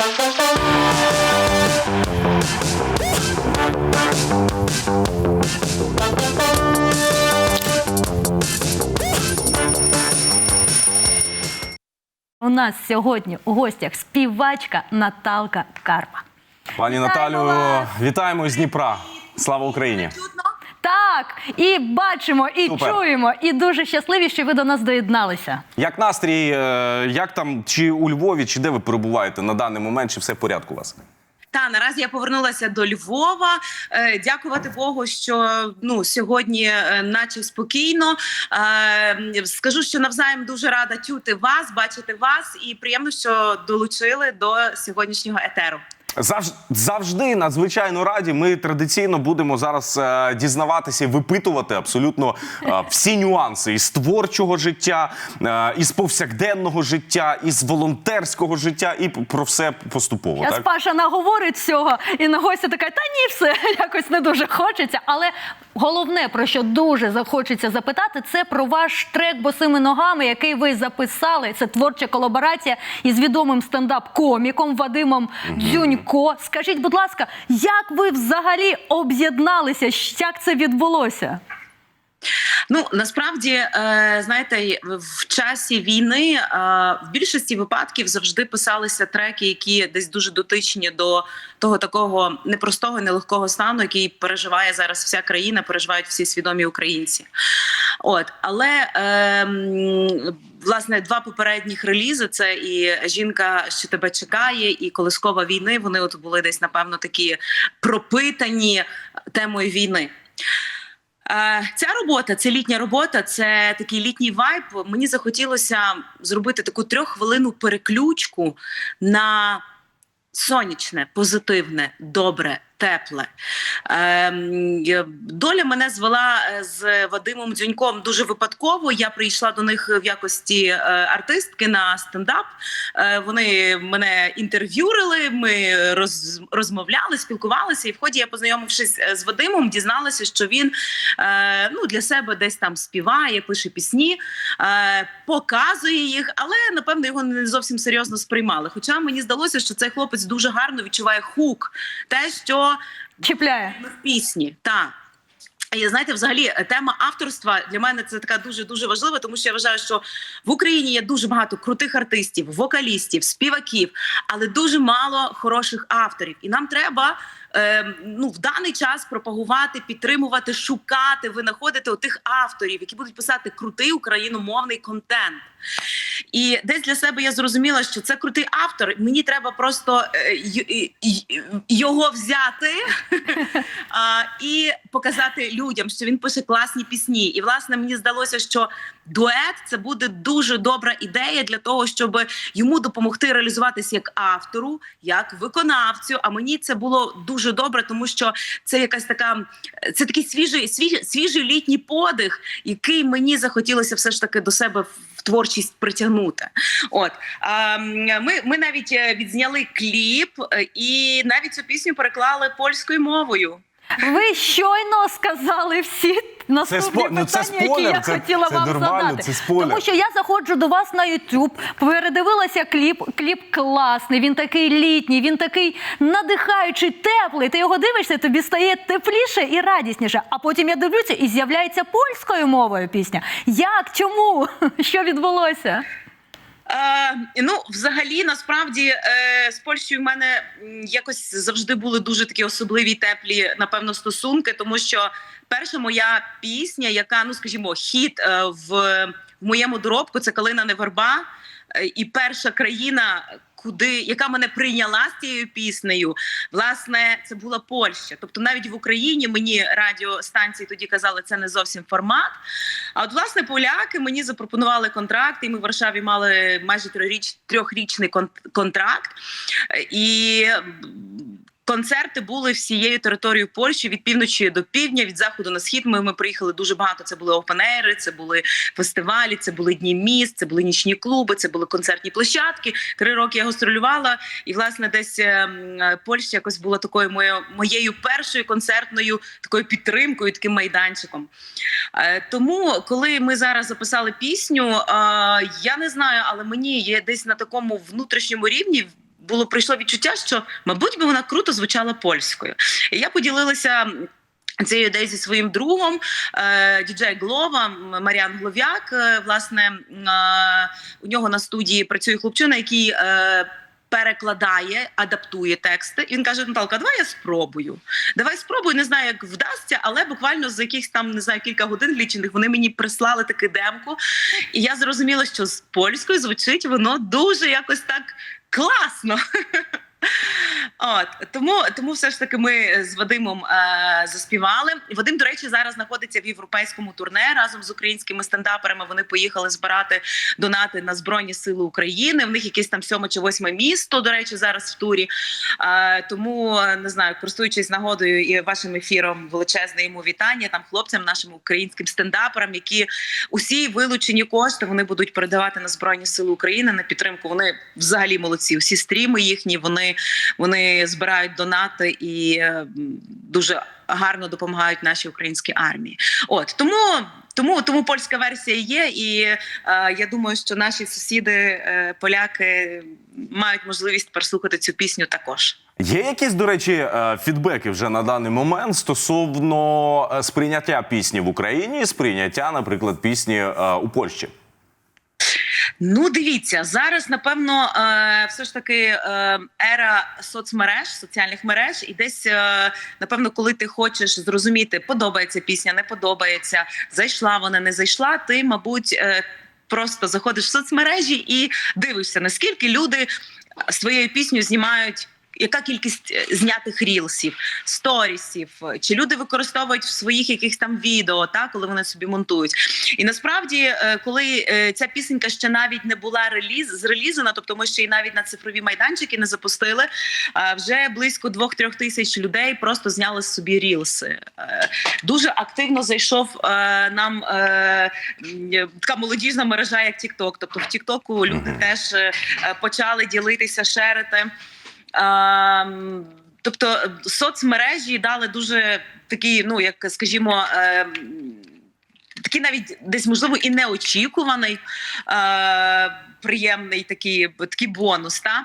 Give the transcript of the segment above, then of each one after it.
У нас сьогодні у гостях співачка Наталка Карпа. Пані Наталю, вітаємо з Дніпра. Слава Україні! Так, і бачимо, і Супер. чуємо, і дуже щасливі, що ви до нас доєдналися. Як настрій? е, Як там, чи у Львові, чи де ви перебуваєте на даний момент, чи все в порядку у вас? Та наразі я повернулася до Львова. Е, дякувати Богу, що ну сьогодні, е, наче спокійно. Е, скажу, що навзаєм дуже рада чути вас, бачити вас, і приємно, що долучили до сьогоднішнього етеру. Завж- завжди надзвичайно раді. Ми традиційно будемо зараз е, дізнаватися і випитувати абсолютно е, всі нюанси із творчого життя, е, із повсякденного життя, із волонтерського життя, і про все поступово. Я Так? Паша наговорить всього, і на гостя така, та ні, все якось не дуже хочеться. Але головне, про що дуже захочеться запитати, це про ваш трек босими ногами, який ви записали. Це творча колаборація із відомим стендап-коміком Вадимом Дзюнько. Скажіть, будь ласка, як ви взагалі об'єдналися? Як це відбулося? Ну насправді, е, знаєте, в часі війни е, в більшості випадків завжди писалися треки, які десь дуже дотичні до того такого непростого, нелегкого стану, який переживає зараз вся країна, переживають всі свідомі українці. От, але е, власне два попередніх релізи: це і жінка, що тебе чекає, і колискова війни. Вони от були десь напевно такі пропитані темою війни. Е, Ця робота, це літня робота, це такий літній вайб. Мені захотілося зробити таку трьоххвилинну переключку на сонячне, позитивне, добре, тепле. Ем, Доля мене звела е, з Вадимом Дзюньком дуже випадково. Я прийшла до них в якості е, артистки на стендап. Е, Вони мене інтерв'юрили, ми роз, розмовляли, спілкувалися. І в ході я, познайомившись з Вадимом, дізналася, що він ну, для себе десь там співає, пише пісні, показує їх, але напевно його не зовсім серйозно сприймали. Хоча мені здалося, що цей хлопець дуже гарно відчуває хук, те, що Чіпляє. в пісні. Так. І знаєте, взагалі тема авторства для мене це така дуже дуже важлива, тому що я вважаю, що в Україні є дуже багато крутих артистів, вокалістів, співаків, але дуже мало хороших авторів. І нам треба е, ну в даний час пропагувати, підтримувати, шукати, винаходити тих авторів, які будуть писати крутий україномовний контент. І десь для себе я зрозуміла, що це крутий автор. Мені треба просто е, його взяти і показати людям, що він пише класні пісні. І власне мені здалося, що дует це буде дуже добра ідея для того, щоб йому допомогти реалізуватися як автору, як виконавцю. А мені це було дуже добре, тому що це якась така це такий свіжий, свіжий, свіжий літній подих, який мені захотілося все ж таки до себе в творчість притягнути. От а, ми, ми навіть е, відзняли кліп, е, і навіть цю пісню переклали польською мовою. Ви щойно сказали всі наступні спо- ну, це питання, які я це- хотіла це вам нормально, задати. це. Тому що я заходжу до вас на YouTube, передивилася кліп. Кліп класний, він такий літній, він такий надихаючий, теплий. Ти його дивишся, тобі стає тепліше і радісніше. А потім я дивлюся, і з'являється польською мовою пісня. Як? Чому? Що відбулося? Е, ну, взагалі, насправді, е, з Польщею в мене якось завжди були дуже такі особливі теплі, напевно, стосунки, тому що перша моя пісня, яка, ну скажімо, хід е, в, в моєму доробку, це Калина Неверба. Е, І перша країна, куди яка мене прийняла з цією піснею, власне, це була Польща. Тобто, навіть в Україні мені радіостанції тоді казали, це не зовсім формат. А от власне поляки мені запропонували контракт, і ми в Варшаві мали майже трьохріч, трьохрічний кон- контракт. І концерти були всією територією Польщі від півночі до півдня, від заходу на схід. Ми, ми приїхали дуже багато. Це були опенери, це були фестивалі, це були дні міст, це були нічні клуби, це були концертні площадки. Три роки я гастролювала, і власне десь е, м, е, Польща якось була такою моєю, моєю першою концертною такою підтримкою, таким майданчиком. Е, Тому, коли ми зараз записали пісню, е, я не знаю, але мені є десь на такому внутрішньому рівні було прийшло відчуття, що мабуть би вона круто звучала польською. І я поділилася. Цією ідеєю зі своїм другом е, діджей Глова Маріан Глов'як. Е, власне, е, у нього на студії працює хлопчина, який перекладає, адаптує тексти. І він каже: Наталка, давай я спробую. Давай спробую. Не знаю, як вдасться, але буквально за якихось там не знаю кілька годин лічених вони мені прислали таку демку. І я зрозуміла, що з польською звучить воно дуже якось так класно. От тому, тому все ж таки ми з Вадимом е, заспівали. Вадим, до речі, зараз знаходиться в європейському турне разом з українськими стендаперами. Вони поїхали збирати донати на збройні сили України. В них якесь там сьоме чи восьме місто. До речі, зараз в турі. Е, тому не знаю, користуючись нагодою і вашим ефіром, величезне йому вітання там хлопцям, нашим українським стендаперам, які усі вилучені кошти вони будуть передавати на збройні сили України на підтримку. Вони взагалі молодці. Усі стріми їхні вони, вони збирають донати і е, дуже гарно допомагають нашій українській армії. От тому. Тому тому польська версія є, і е, я думаю, що наші сусіди, е, поляки, мають можливість переслухати цю пісню також. Є якісь, до речі, е, фідбеки вже на даний момент стосовно е, сприйняття пісні в Україні, сприйняття, наприклад, пісні у Польщі. Ну, дивіться, зараз напевно, е, все ж таки е, ера соцмереж, соціальних мереж, і десь е, напевно, коли ти хочеш зрозуміти, подобається пісня, не подобається, зайшла вона, не зайшла. Ти, мабуть, просто заходиш в соцмережі і дивишся, наскільки люди своєю піснею знімають. Яка кількість е, знятих рілсів, сторісів, е, чи люди використовують в своїх якихось там відео, та коли вони собі монтують? І насправді, е, коли ця пісенька ще навіть не була реліз зрелізена, тобто ми ще й навіть на цифрові майданчики не запустили. Вже близько двох-трьох тисяч людей просто зняли собі рілси. Дуже активно зайшов нам така молодіжна мережа, як TikTok. Тобто в TikTok люди теж почали ділитися, шерити. Тобто е, соцмережі дали дуже такий, ну як скажімо, ем, такий навіть десь можливо і неочікуваний. Приємний такий, такий бонус. Та?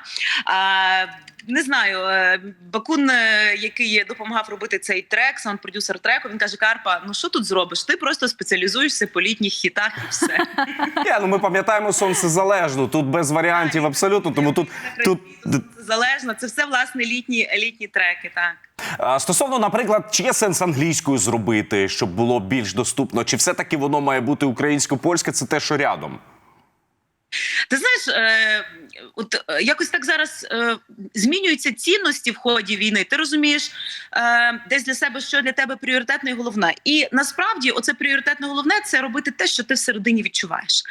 Е, не знаю, е, Бакун, е, який допомагав робити цей трек, саунд-продюсер треку, він каже: Карпа, ну що тут зробиш? Ти просто спеціалізуєшся по літніх хітах і все. Ні, ну ми пам'ятаємо сонцезалежну, тут без варіантів абсолютно. Тому тут тут залежно. Це все власне літні, літні треки. Так. Стосовно, наприклад, чи є сенс англійською зробити, щоб було більш доступно, чи все-таки воно має бути українсько-польське, це те, що рядом? Ти знаєш, е, от е, якось так зараз е, змінюються цінності в ході війни. Ти розумієш е, десь для себе, що для тебе пріоритетне і головне. І насправді, оце пріоритетне головне це робити те, що ти всередині відчуваєш.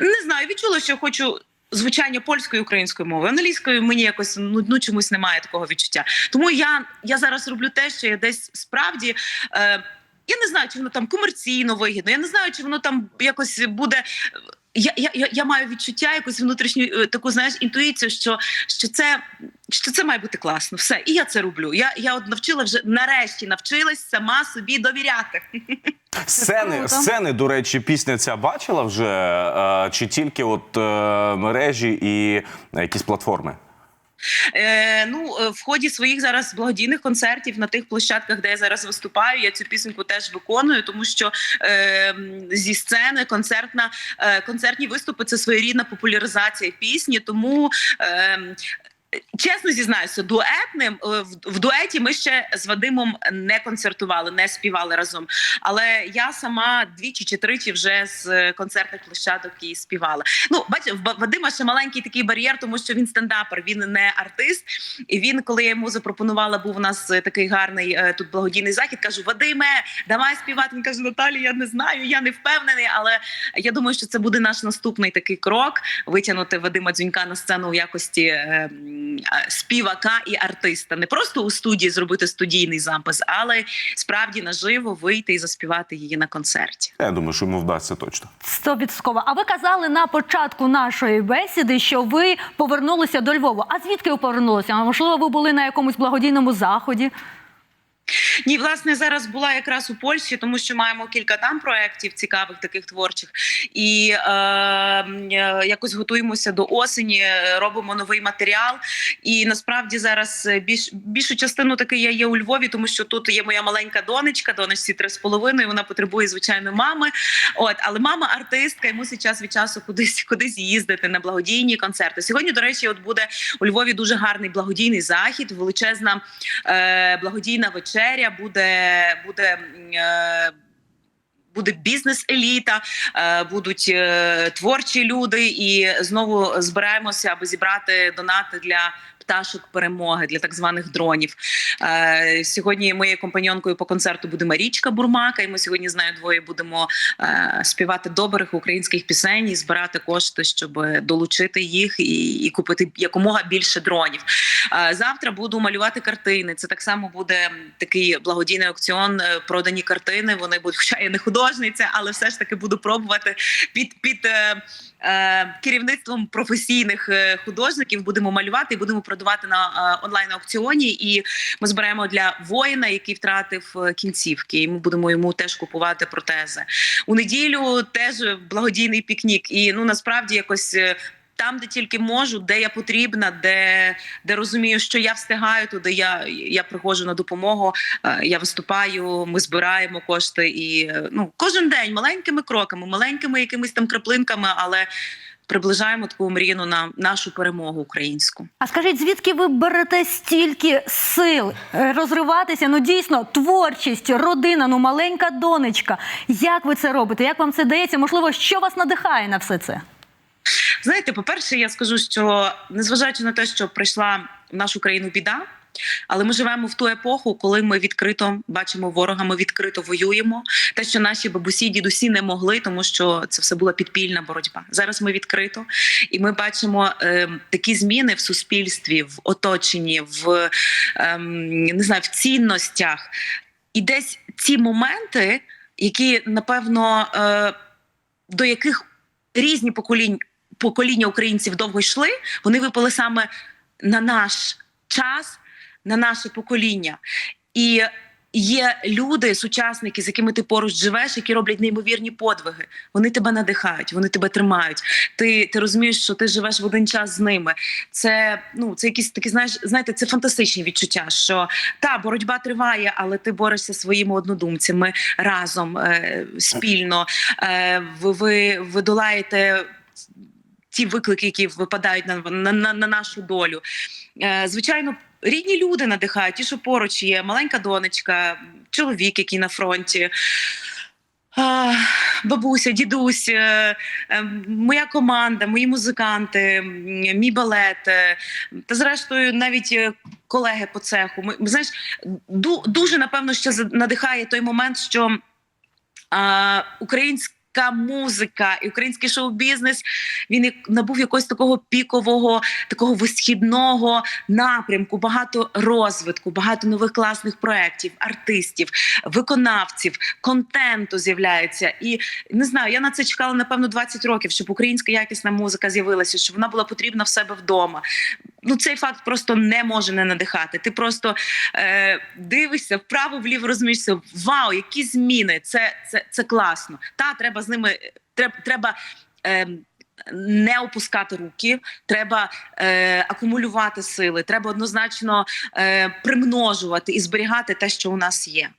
Не знаю, відчула, що хочу. Звучання польською і українською мовою, англійською мені якось ну, ну чомусь немає такого відчуття. Тому я, я зараз роблю те, що я десь справді. Е, я не знаю, чи воно там комерційно вигідно. Я не знаю, чи воно там якось буде. Я, я, я, я маю відчуття, якусь внутрішню е, таку знаєш інтуїцію, що, що це. Що це має бути класно, все, і я це роблю. Я я от навчила вже нарешті навчилась сама собі довіряти. Сцени, сцени, до речі, пісня ця бачила вже, е, чи тільки от е, мережі і якісь платформи? Е, ну, е, в ході своїх зараз благодійних концертів на тих площадках, де я зараз виступаю, я цю пісеньку теж виконую, тому що е, зі сцени концертна е, концертні виступи це своєрідна популяризація пісні. Тому е, Чесно зізнаюся, дуетним е, в- дуеті ми ще з Вадимом не концертували, не співали разом. Але я сама двічі чи тричі вже з концертних площадок і співала. Ну, бачите, в Вадима ще маленький такий бар'єр, тому що він стендапер, він не артист. І він, коли я йому запропонувала, був у нас е, такий гарний е, тут благодійний захід. Кажу: Вадиме, давай співати. Він каже: Наталі, я не знаю, я не впевнений, але я думаю, що це буде наш наступний такий крок витягнути Вадима Дзюнька на сцену у якості е, м, е, співака і артиста. Не просто у студії зробити студійний запис, але справді наживо вийти і заспівати її на концерті. Я думаю, що йому вдасться точно. Стовідсотково. А ви казали на початку нашої бесіди, що ви повернулися до Львова. А звідки ви повернулися? А можливо, ви були на якомусь благодійному заході? Ні, власне, зараз була якраз у Польщі, тому що маємо кілька там проєктів цікавих, таких творчих, і е, е, якось готуємося до осені, робимо новий матеріал. І насправді зараз е, більш більшу частину таки я є у Львові, тому що тут є моя маленька донечка, донечці три з половиною. Вона потребує звичайно мами. От, але мама артистка і мусить час від часу кудись кудись їздити на благодійні концерти. Сьогодні, до речі, от буде у Львові дуже гарний благодійний захід, величезна е, благодійна вечеря. Буде буде. Буде бізнес-еліта, е, будуть е, творчі люди, і знову збираємося, аби зібрати донати для пташок перемоги для так званих дронів. Е, Сьогодні моєю компаньонкою по концерту буде Марічка Бурмака, і ми сьогодні з нею двоє будемо е, співати добрих українських пісень і збирати кошти, щоб долучити їх і, і купити якомога більше дронів. Е, Завтра буду малювати картини. Це так само буде такий благодійний аукціон. е, Продані картини. Вони будуть, хоча я не художниця, але все ж таки буду пробувати під під е, е, керівництвом професійних е, художників. Будемо малювати і будемо продавати на е, онлайн аукціоні. І ми збираємо для воїна, який втратив е, кінцівки. І ми будемо йому теж купувати протези. У неділю теж благодійний пікнік. І ну насправді якось. Там, де тільки можу, де я потрібна, де, де розумію, що я встигаю, туди я, я приходжу на допомогу. е, Я виступаю, ми збираємо кошти і е, ну кожен день маленькими кроками, маленькими якимись там краплинками, але приближаємо таку мріяну на нашу перемогу українську. А скажіть, звідки ви берете стільки сил е, розриватися? Ну дійсно, творчість, родина, ну маленька донечка. Як ви це робите? Як вам це дається? Можливо, що вас надихає на все це? Знаєте, по-перше, я скажу, що незважаючи на те, що прийшла в нашу країну біда, але ми живемо в ту епоху, коли ми відкрито бачимо ворога, ми відкрито воюємо. Те, що наші бабусі, дідусі не могли, тому що це все була підпільна боротьба. Зараз ми відкрито, і ми бачимо е, такі зміни в суспільстві, в оточенні, в е, не знаю, в цінностях. І десь ці моменти, які напевно е, до яких різні поколінь, покоління українців довго йшли, вони випали саме на наш час, на наше покоління. І є люди, сучасники, з якими ти поруч живеш, які роблять неймовірні подвиги. Вони тебе надихають, вони тебе тримають. Ти, ти розумієш, що ти живеш в один час з ними. Це ну це якісь такі, знаєш, знаєте, це фантастичні відчуття. Що та боротьба триває, але ти борешся своїми однодумцями разом, е, спільно. Е, ви, ви, ви долаєте. Ті виклики, які випадають на, на, на, на нашу долю. Е, звичайно, рідні люди надихають, ті, що поруч є, маленька донечка, чоловік, який на фронті. Бабуся, дідусь, е, е, моя команда, мої музиканти, мій балет, та зрештою навіть колеги по цеху. Знаєш, дуже напевно ще надихає той момент, що а, українська музика і український шоу-бізнес він набув якогось такого пікового, такого висхідного напрямку, багато розвитку, багато нових класних проєктів, артистів, виконавців, контенту з'являється. І не знаю, я на це чекала напевно 20 років, щоб українська якісна музика з'явилася, щоб вона була потрібна в себе вдома. Ну, цей факт просто не може не надихати. Ти просто е, дивишся вправо, вліво розумієшся. Вау, які зміни! Це, це, це класно. Та треба з ними треба. треба е, не опускати руки, треба е, акумулювати сили, треба однозначно е, примножувати і зберігати те, що у нас є.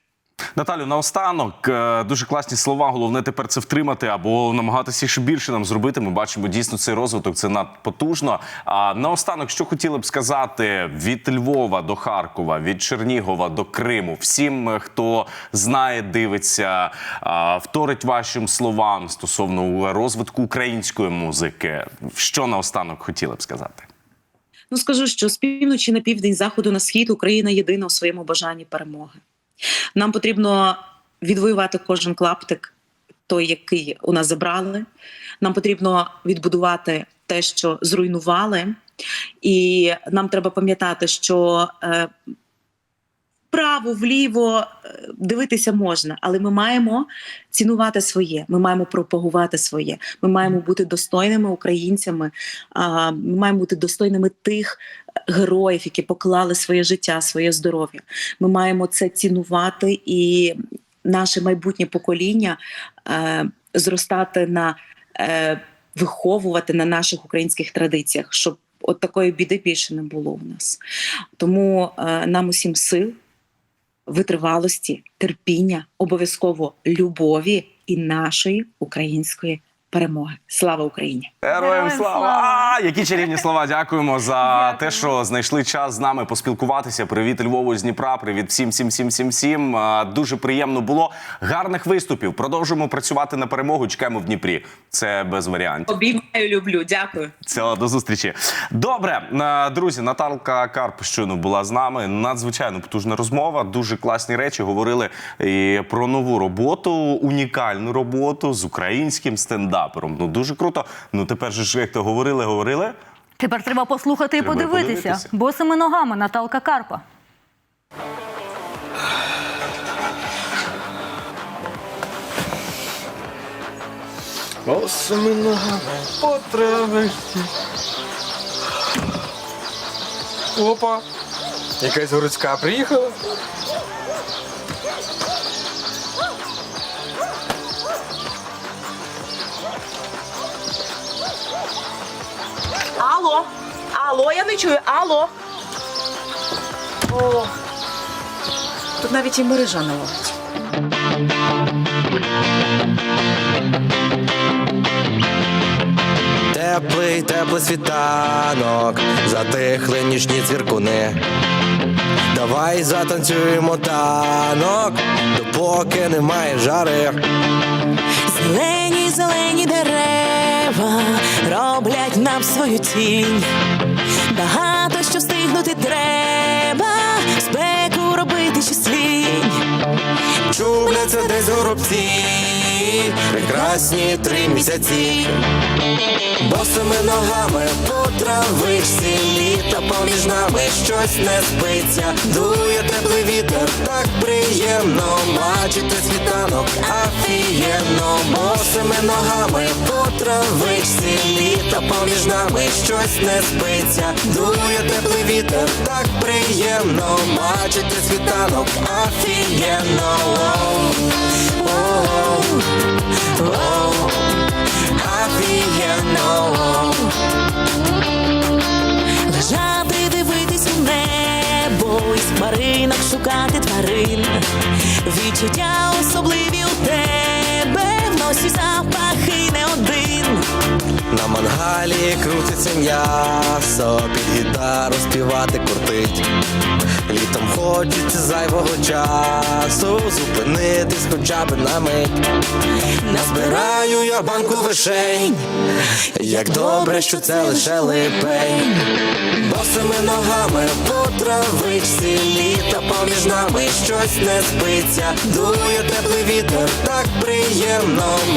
Наталю, наостанок е, дуже класні слова. Головне тепер це втримати або намагатися ще більше нам зробити. Ми бачимо дійсно цей розвиток. Це надпотужно. А наостанок, що хотіли б сказати від Львова до Харкова, від Чернігова до Криму, всім, е, хто знає, дивиться, вторить вашим словам стосовно розвитку української музики. Що наостанок хотіли б сказати? Ну скажу, що з півночі на південь, заходу на схід Україна єдина у своєму бажанні перемоги. Нам потрібно відвоювати кожен клаптик, той, який у нас забрали. Нам потрібно відбудувати те, що зруйнували, і нам треба пам'ятати, що е, вправо, вліво е, дивитися можна, але ми маємо цінувати своє. Ми маємо пропагувати своє. Ми маємо бути достойними українцями. а, Ми маємо бути достойними тих героїв, які поклали своє життя, своє здоров'я. Ми маємо це цінувати і наше майбутнє покоління е, зростати на е, виховувати на наших українських традиціях, щоб от такої біди більше не було у нас. Тому е, нам усім сил, витривалості, терпіння, обов'язково любові і нашої української перемоги. Слава Україні! Героям слава! А, які чарівні слова. Дякуємо за Дякую. те, що знайшли час з нами поспілкуватися. Привіт Львову з Дніпра. Привіт всім, всім, всім, всім, всім. Дуже приємно було. Гарних виступів. Продовжуємо працювати на перемогу. Чекаємо в Дніпрі. Це без варіантів. Обіймаю, люблю. Дякую. Все, до зустрічі. Добре, друзі, Наталка Карп щойно була з нами. Надзвичайно потужна розмова. Дуже класні речі. Говорили і про нову роботу, унікальну роботу з українським стендапером. Ну дуже круто. Ну тепер же ж як то говорили, говорили. Тепер треба послухати і подивитися. подивитися. Босими ногами Наталка Карпа. Босими ногами по травичці. Опа! Якась городська приїхала. Не чую, алло. О, тут навіть і мережа не ловить. Теплий, теплий світанок, затихли нічні цвіркуни. Давай затанцюємо танок, допоки немає жари. Зелені, зелені дерева роблять нам свою тінь. Багато що встигнути треба, спеку робити щось лінь. Чубляться десь горобці, прекрасні три місяці. Босими ногами по травичці, літо поміж нами щось не спиться. Дує теплий вітер, так приємно, бачити світанок, офігенно. Босими ногами по травичці, літо поміж нами щось не спиться. Дує теплий вітер, так приємно, бачити світанок, офігенно. Оу, оу. Офігенно. Лежати, дивитись у небо, із хмаринок шукати тварин. Відчуття особливі у тебе, в носі запахи не один. На мангалі крутиться м'ясо, під гітару співати куртить. Літом хочеться зайвого часу, зупинитись хоча б на мить. Назбираю я банку вишень, як добре, що це лише липень. Босими ногами по травичці, літо поміж нами щось не спиться. Дує теплий вітер, так приємно,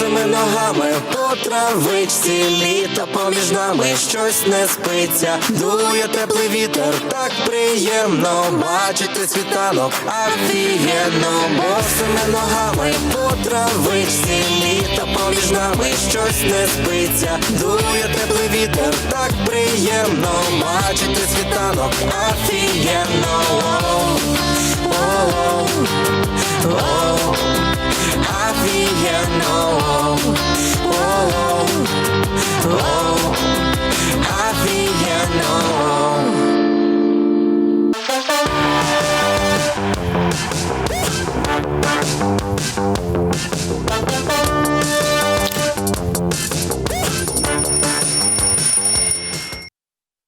Босими ногами по травичці, літо поміж нами щось не спиться. Дує теплий вітер, так приємно бачити світанок, офігенно. Босими ногами по травичці, поміж нами щось не спиться. Дує теплий вітер, так приємно бачити світанок, оу. Офігенно. Оу, оу. Офігенно.